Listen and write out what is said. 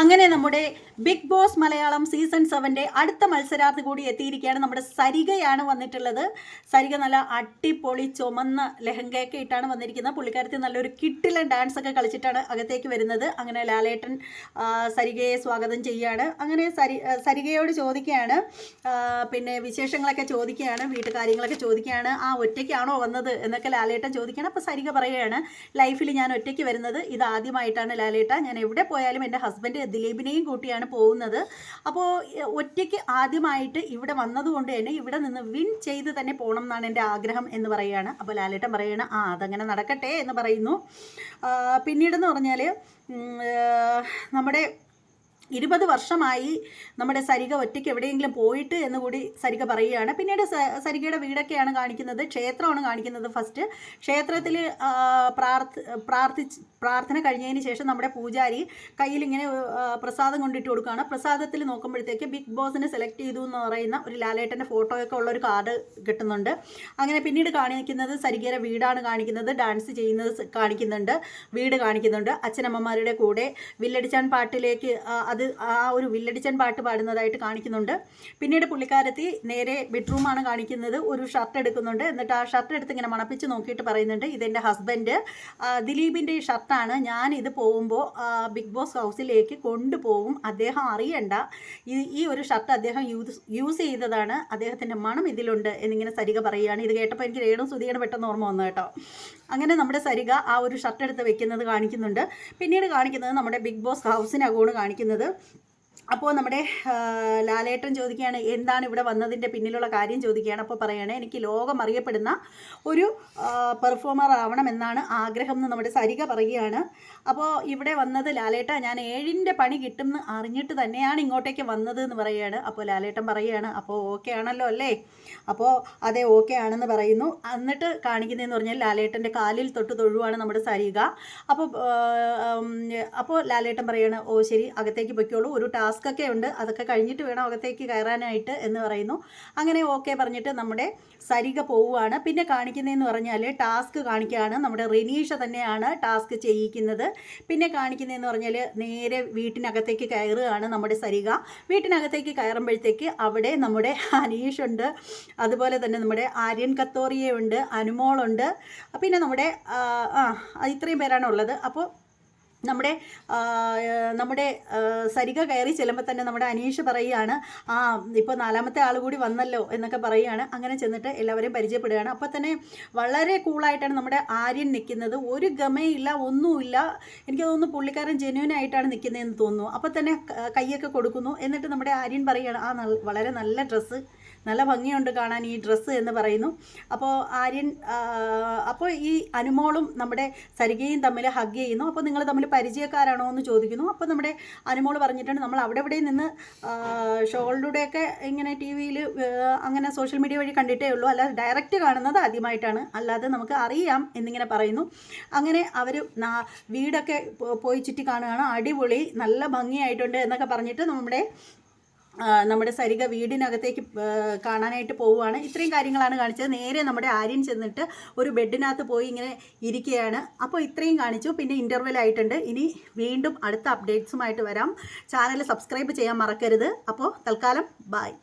അങ്ങനെ നമ്മുടെ Bigg Boss Malayalam season സെവന്റെ അടുത്ത മത്സരാർത്ഥി കൂടി എത്തിയിരിക്കുകയാണ് നമ്മുടെ സരികയാണ് വന്നിട്ടുള്ളത്. സരിക നല്ല അട്ടിപ്പൊളി ചുമന്ന ലെഹങ്കയൊക്കെ ഇട്ടാണ് വന്നിരിക്കുന്നത്. പുള്ളിക്കാരത്തി നല്ലൊരു കിട്ടിലൻ ഡാൻസ് ഒക്കെ കളിച്ചിട്ടാണ് അകത്തേക്ക് വരുന്നത്. അങ്ങനെ ലാലേട്ടൻ സരികയെ സ്വാഗതം ചെയ്യുകയാണ് അങ്ങനെ സരി സരികയോട് ചോദിക്കുകയാണ്. പിന്നെ വിശേഷങ്ങളൊക്കെ ചോദിക്കുകയാണ്. വീട്ടുകാര്യങ്ങളൊക്കെ ചോദിക്കുകയാണ്. ആ ഒറ്റയ്ക്കാണോ വന്നത് എന്നൊക്കെ ലാലേട്ടൻ ചോദിക്കുകയാണ്. അപ്പോൾ സരിക പറയുകയാണ് ലൈഫിൽ ഞാൻ ഒറ്റയ്ക്ക് വരുന്നത് ഇത് ആദ്യമായിട്ടാണ് ലാലേട്ട. ഞാൻ എവിടെ പോയാലും എന്റെ ഹസ്ബൻഡ് ദിലീപിനെയും കൂട്ടിയാണ് പോകുന്നത്. അപ്പോൾ ഒറ്റയ്ക്ക് ആദ്യമായിട്ട് ഇവിടെ വന്നതുകൊണ്ട് തന്നെ ഇവിടെ നിന്ന് വിൻ ചെയ്ത് തന്നെ പോകണം എന്നാണ് എന്റെ ആഗ്രഹം എന്ന് പറയുകയാണ്. അപ്പോൾ ലാലേട്ടൻ പറയുകയാണ് ആ അതങ്ങനെ നടക്കട്ടെ എന്ന് പറയുന്നു. പിന്നീടെന്ന് പറഞ്ഞാൽ നമ്മുടെ ഇരുപത് വർഷമായി നമ്മുടെ സരിക ഒറ്റയ്ക്ക് എവിടെയെങ്കിലും പോയിട്ട് എന്ന് കൂടി സരിക പറയുകയാണ്. പിന്നീട് സരികയുടെ വീടൊക്കെയാണ് കാണിക്കുന്നത്. ക്ഷേത്രമാണ് കാണിക്കുന്നത് ഫസ്റ്റ് ക്ഷേത്രത്തിൽ പ്രാർത്ഥ പ്രാർത്ഥി പ്രാർത്ഥന കഴിഞ്ഞതിന് ശേഷം നമ്മുടെ പൂജാരി കയ്യിൽ ഇങ്ങനെ പ്രസാദം കൊണ്ടിട്ട് കൊടുക്കുകയാണ്. പ്രസാദത്തിൽ നോക്കുമ്പോഴത്തേക്ക് ബിഗ് ബോസിനെ സെലക്ട് ചെയ്തു എന്ന് പറയുന്ന ഒരു ലാലേട്ടന്റെ ഫോട്ടോയൊക്കെ ഉള്ള ഒരു കാർഡ് കിട്ടുന്നുണ്ട്. അങ്ങനെ പിന്നീട് കാണിക്കുന്നത് സരികയുടെ വീടാണ് കാണിക്കുന്നത്. ഡാൻസ് ചെയ്യുന്നത് കാണിക്കുന്നുണ്ട്. വീട് കാണിക്കുന്നുണ്ട്. അച്ഛനമ്മമാരുടെ കൂടെ വില്ലടിച്ചാൻ പാട്ടിലേക്ക് ആ, അത് ആ ഒരു വില്ലടിച്ചൻ പാട്ട് പാടുന്നതായിട്ട് കാണിക്കുന്നുണ്ട്. പിന്നീട് പുള്ളിക്കാരത്തി നേരെ ബെഡ്റൂമാണ് കാണിക്കുന്നത്. ഒരു ഷർട്ട് എടുക്കുന്നുണ്ട്. എന്നിട്ട് ആ ഷർട്ട് എടുത്ത് ഇങ്ങനെ മണപ്പിച്ച് നോക്കിയിട്ട് പറയുന്നുണ്ട് ഇതെന്റെ ഹസ്ബൻഡ്. ദിലീപിന്റെ ഈ ഷർട്ടാണ്. ഞാൻ ഇത് പോകുമ്പോൾ ബിഗ് ബോസ് ഹൗസിലേക്ക് കൊണ്ടുപോകും അദ്ദേഹം അറിയണ്ട. ഈ ഒരു ഷർട്ട് അദ്ദേഹം യൂസ് ചെയ്തതാണ്. അദ്ദേഹത്തിന്റെ മണം ഇതിലുണ്ട് എന്നിങ്ങനെ സരിക പറയുകയാണ്. ഇത് കേട്ടപ്പോൾ എനിക്ക് രേണു സുധിയാണ് പെട്ടെന്ന് ഓർമ്മ വന്നു കേട്ടോ. അങ്ങനെ നമ്മുടെ സരിക ആ ഒരു ഷർട്ട് എടുത്ത് വെക്കുന്നത് കാണിക്കുന്നുണ്ട്. പിന്നീട് കാണിക്കുന്നത് നമ്മുടെ ബിഗ് ബോസ് ഹൗസിനകമാണ് കാണിക്കുന്നത്. né? അപ്പോൾ നമ്മുടെ ലാലേട്ടൻ ചോദിക്കുകയാണ് എന്താണ് ഇവിടെ വന്നതിന്റെ പിന്നിലുള്ള കാര്യം ചോദിക്കുകയാണ്. അപ്പോൾ പറയുകയാണ് എനിക്ക് ലോകം അറിയപ്പെടുന്ന ഒരു പെർഫോമർ ആവണം എന്നാണ് ആഗ്രഹം എന്ന് നമ്മുടെ സരിക പറയുകയാണ്. അപ്പോൾ ഇവിടെ വന്നത് ലാലേട്ട ഞാൻ ഏഴിന്റെ പണി കിട്ടുമെന്ന് അറിഞ്ഞിട്ട് തന്നെയാണ് ഇങ്ങോട്ടേക്ക് വന്നത് എന്ന് പറയുകയാണ് അപ്പോൾ ലാലേട്ടൻ പറയുകയാണ് അപ്പോൾ ഓക്കെ ആണല്ലോ അല്ലേ? അപ്പോൾ അതെ ഓക്കെ ആണെന്ന് പറയുന്നു. എന്നിട്ട് കാണിക്കുന്നതെന്ന് പറഞ്ഞാൽ ലാലേട്ടന്റെ കാലിൽ തൊട്ട് തൊഴുവാണ് നമ്മുടെ സരിക. അപ്പോൾ അപ്പോൾ ലാലേട്ടൻ പറയുകയാണ് ഓ ശരി അകത്തേക്ക് പൊയ്ക്കോളൂ. ഒരു ടാസ്ക് ഒക്കെ ഉണ്ട്. അതൊക്കെ കഴിഞ്ഞിട്ട് വേണം അകത്തേക്ക് കയറാനായിട്ട് എന്ന് പറയുന്നു. അങ്ങനെ ഓക്കെ പറഞ്ഞിട്ട് നമ്മുടെ സരിക പോവുകയാണ് പിന്നെ കാണിക്കുന്നതെന്ന് പറഞ്ഞാൽ ടാസ്ക് കാണിക്കുകയാണ് നമ്മുടെ റിനീഷ തന്നെയാണ് ടാസ്ക് ചെയ്യിക്കുന്നത്. പിന്നെ കാണിക്കുന്നതെന്ന് പറഞ്ഞാൽ നേരെ വീട്ടിനകത്തേക്ക് കയറുകയാണ് നമ്മുടെ സരിക വീട്ടിനകത്തേക്ക് കയറുമ്പോഴത്തേക്ക് അവിടെ നമ്മുടെ അനീഷ് ഉണ്ട്. അതുപോലെ തന്നെ നമ്മുടെ ആര്യൻ കത്തോറിയുണ്ട് അനുമോളുണ്ട്. പിന്നെ നമ്മുടെ ഇത്രയും പേരാണ് ഉള്ളത്. അപ്പോൾ നമ്മുടെ നമ്മുടെ സരിക കയറി ചെല്ലുമ്പോൾ തന്നെ നമ്മുടെ അനീഷ് പറയുകയാണ് ആ ഇപ്പോൾ നാലാമത്തെ ആൾ കൂടി വന്നല്ലോ എന്നൊക്കെ പറയുകയാണ്. അങ്ങനെ ചെന്നിട്ട് എല്ലാവരെയും പരിചയപ്പെടുകയാണ്. അപ്പോൾ തന്നെ വളരെ കൂളായിട്ടാണ് നമ്മുടെ ആര്യൻ നിൽക്കുന്നത് ഒരു ഗമയില്ല ഒന്നുമില്ല. എനിക്ക് തോന്നുന്നു പുള്ളിക്കാരൻ ജെന്യൂൻ ആയിട്ടാണ് നിൽക്കുന്നതെന്ന് തോന്നുന്നു. അപ്പോൾ തന്നെ കൈയൊക്കെ കൊടുക്കുന്നു. എന്നിട്ട് നമ്മുടെ ആര്യൻ പറയുകയാണ് ആ വളരെ നല്ല ഡ്രസ്സ് നല്ല ഭംഗിയുണ്ട് കാണാൻ ഈ ഡ്രസ്സ് എന്ന് പറയുന്നു. അപ്പോൾ ആര്യൻ അപ്പോൾ ഈ അനുമോളും നമ്മുടെ സരികയും തമ്മിൽ ഹഗ് ചെയ്യുന്നു. അപ്പോൾ നിങ്ങൾ തമ്മിൽ പരിചയക്കാരാണോ എന്ന് ചോദിക്കുന്നു. അപ്പോൾ നമ്മുടെ അനുമോൾ പറഞ്ഞിട്ടുണ്ട് നമ്മൾ അവിടെ ഇവിടെ നിന്ന് ഷോളിലൂടെയൊക്കെ ഇങ്ങനെ ടി വിയിൽ അങ്ങനെ സോഷ്യൽ മീഡിയ വഴി കണ്ടിട്ടേ ഉള്ളൂ. അല്ലാതെ ഡയറക്റ്റ് കാണുന്നത് ആദ്യമായിട്ടാണ്. അല്ലാതെ നമുക്ക് അറിയാം എന്നിങ്ങനെ പറയുന്നു. അങ്ങനെ അവർ വീടൊക്കെ പോയി ചുറ്റി കാണുകയാണ്. അടിപൊളി നല്ല ഭംഗിയായിട്ടുണ്ട് എന്നൊക്കെ പറഞ്ഞിട്ട് നമ്മുടെ നമ്മുടെ സരിക വീടിനകത്തേക്ക് കാണാനായിട്ട് പോവുകയാണ്. ഇത്രയും കാര്യങ്ങളാണ് കാണിച്ചത്. നേരെ നമ്മുടെ ആര്യൻ ചെന്നിട്ട് ഒരു ബെഡിനകത്ത് പോയി ഇങ്ങനെ ഇരിക്കുകയാണ്. അപ്പോൾ ഇത്രയും കാണിച്ചു. പിന്നെ ഇന്റർവെൽ ആയിട്ടുണ്ട്. ഇനി വീണ്ടും അടുത്ത അപ്ഡേറ്റ്സുമായിട്ട് വരാം. ചാനൽ സബ്സ്ക്രൈബ് ചെയ്യാൻ മറക്കരുത്. അപ്പോൾ തൽക്കാലം ബായ്